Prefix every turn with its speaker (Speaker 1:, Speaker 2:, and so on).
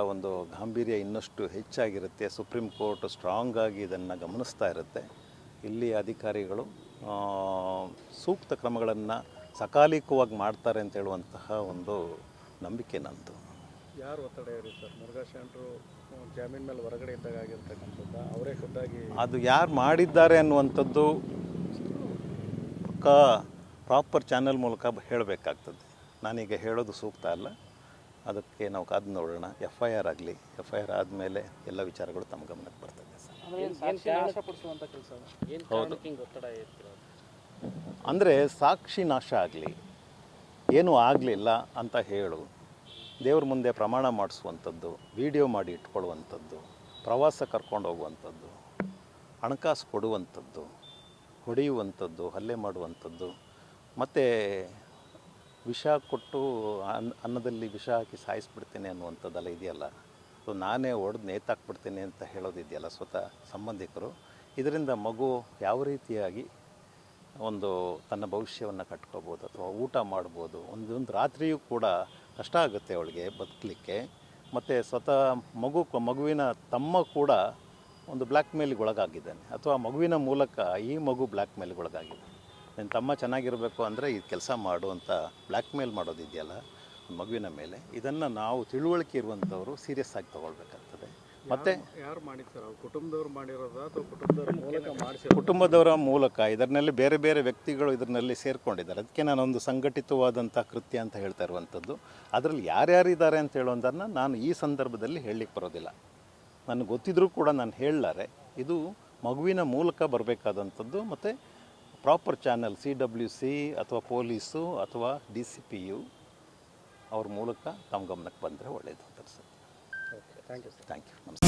Speaker 1: ಒಂದು ಗಾಂಭೀರ್ಯ ಇನ್ನಷ್ಟು ಹೆಚ್ಚಾಗಿರುತ್ತೆ. ಸುಪ್ರೀಂ ಕೋರ್ಟ್ ಸ್ಟ್ರಾಂಗ್ ಆಗಿ ಇದನ್ನು ಗಮನಿಸ್ತಾ ಇರುತ್ತೆ. ಇಲ್ಲಿ ಅಧಿಕಾರಿಗಳು ಸೂಕ್ತ ಕ್ರಮಗಳನ್ನು ಸಕಾಲಿಕವಾಗಿ ಮಾಡ್ತಾರೆ ಅಂತ ಹೇಳುವಂತಹ ಒಂದು ನಂಬಿಕೆ ನಂದು.
Speaker 2: ಯಾರು ಒತ್ತಡ ಇರಿ ಸರ್? ಮುರುಘಾ ಶರಣರು ಜಾಮೀನ್ ಮೇಲೆ ಹೊರಗಡೆ ಇದ್ದಾಗ ಆಗಿರ್ತಕ್ಕಂಥದ್ದು? ಅವರೇ ಖುದ್ದಾಗಿ
Speaker 1: ಅದು ಯಾರು ಮಾಡಿದ್ದಾರೆ ಅನ್ನುವಂಥದ್ದು ಪಕ್ಕಾ ಪ್ರಾಪರ್ ಚಾನೆಲ್ ಮೂಲಕ ಹೇಳಬೇಕಾಗ್ತದೆ. ನಾನೀಗ ಹೇಳೋದು ಸೂಕ್ತ ಅಲ್ಲ. ಅದಕ್ಕೆ ನಾವು ಕಾದು ನೋಡೋಣ. ಎಫ್ ಐ ಆರ್ ಆಗಲಿ ಎಫ್ ಐ ಆರ್ ಆದಮೇಲೆ ಎಲ್ಲ ವಿಚಾರಗಳು ತಮ್ಮ ಗಮನಕ್ಕೆ ಬರ್ತದೆ ಸರ್. ಹೌದು. ಅಂದರೆ ಸಾಕ್ಷಿ ನಾಶ ಆಗಲಿ ಏನೂ ಆಗಲಿಲ್ಲ ಅಂತ ಹೇಳು. ದೇವ್ರ ಮುಂದೆ ಪ್ರಮಾಣ ಮಾಡಿಸುವಂಥದ್ದು ವಿಡಿಯೋ ಮಾಡಿ ಇಟ್ಕೊಳ್ಳುವಂಥದ್ದು ಪ್ರವಾಸ ಕರ್ಕೊಂಡು ಹೋಗುವಂಥದ್ದು ಹಣಕಾಸು ಕೊಡುವಂಥದ್ದು ಹೊಡೆಯುವಂಥದ್ದು ಹಲ್ಲೆ ಮಾಡುವಂಥದ್ದು ಮತ್ತು ವಿಷ ಕೊಟ್ಟು ಅನ್ನ, ಅನ್ನದಲ್ಲಿ ವಿಷ ಹಾಕಿ ಸಾಯಿಸ್ಬಿಡ್ತೇನೆ ಅನ್ನುವಂಥದ್ದೆಲ್ಲ ಇದೆಯಲ್ಲ? ಸೊ ನಾನೇ ಒಡೆದು ನೇತಾಕ್ಬಿಡ್ತೇನೆ ಅಂತ ಹೇಳೋದಿದೆಯಲ್ಲ ಸ್ವತಃ ಸಂಬಂಧಿಕರು. ಇದರಿಂದ ಮಗು ಯಾವ ರೀತಿಯಾಗಿ ಒಂದು ತನ್ನ ಭವಿಷ್ಯವನ್ನು ಕಟ್ಕೋಬೋದು ಅಥವಾ ಊಟ ಮಾಡ್ಬೋದು? ಒಂದೊಂದು ರಾತ್ರಿಯೂ ಕೂಡ ಕಷ್ಟ ಆಗುತ್ತೆ ಅವಳಿಗೆ ಬದುಕಲಿಕ್ಕೆ. ಮತ್ತು ಸ್ವತಃ ಮಗು, ಮಗುವಿನ ತಮ್ಮ ಕೂಡ ಒಂದು ಬ್ಲ್ಯಾಕ್ ಮೇಲ್ಗೆ ಒಳಗಾಗಿದ್ದಾನೆ. ಅಥವಾ ಮಗುವಿನ ಮೂಲಕ ಈ ಮಗು ಬ್ಲ್ಯಾಕ್ ಮೇಲ್ಗೆ ಒಳಗಾಗಿದೆ. ನಿನ್ನ ತಮ್ಮ ಚೆನ್ನಾಗಿರಬೇಕು ಅಂದರೆ ಈ ಕೆಲಸ ಮಾಡು ಅಂತ ಬ್ಲ್ಯಾಕ್ ಮೇಲ್ ಮಾಡೋದಿದೆಯಲ್ಲ ಮಗುವಿನ ಮೇಲೆ. ಇದನ್ನು ನಾವು ತಿಳುವಳಿಕೆ ಇರುವಂಥವರು ಸೀರಿಯಸ್ ಆಗಿ ತೊಗೊಳ್ಬೇಕಾಗ್ತದೆ. ಮತ್ತೆ
Speaker 2: ಯಾರು ಮಾಡಿರ್ತಾರೆ ಕುಟುಂಬದವ್ರು ಮಾಡಿರೋದಾ ಅಥವಾ ಕುಟುಂಬದವ್ರ ಮೂಲಕ ಮಾಡಿಸಿ
Speaker 1: ಕುಟುಂಬದವರ ಮೂಲಕ. ಇದರಲ್ಲಿ ಬೇರೆ ಬೇರೆ ವ್ಯಕ್ತಿಗಳು ಇದರಲ್ಲಿ ಸೇರಿಕೊಂಡಿದ್ದಾರೆ. ಅದಕ್ಕೆ ನಾನೊಂದು ಸಂಘಟಿತವಾದಂಥ ಕೃತ್ಯ ಅಂತ ಹೇಳ್ತಾ ಇರುವಂಥದ್ದು. ಅದರಲ್ಲಿ ಯಾರ್ಯಾರಿದ್ದಾರೆ ಅಂತ ಹೇಳೋದನ್ನು ನಾನು ಈ ಸಂದರ್ಭದಲ್ಲಿ ಹೇಳಲಿಕ್ಕೆ ಬರೋದಿಲ್ಲ. ನನಗೆ ಗೊತ್ತಿದ್ರೂ ಕೂಡ ನಾನು ಹೇಳಲಾರೆ. ಇದು ಮಗುವಿನ ಮೂಲಕ ಬರಬೇಕಾದಂಥದ್ದು ಮತ್ತು proper channel C W C ಅಥವಾ ಪೊಲೀಸು ಅಥವಾ ಡಿ ಸಿ ಪಿ ಯು ಅವ್ರ ಮೂಲಕ ತಮ್ಮ ಗಮನಕ್ಕೆ ಬಂದರೆ ಒಳ್ಳೆಯದು ಅಂತ
Speaker 2: okay thank you sir
Speaker 1: thank you ನಮಸ್ತೆ.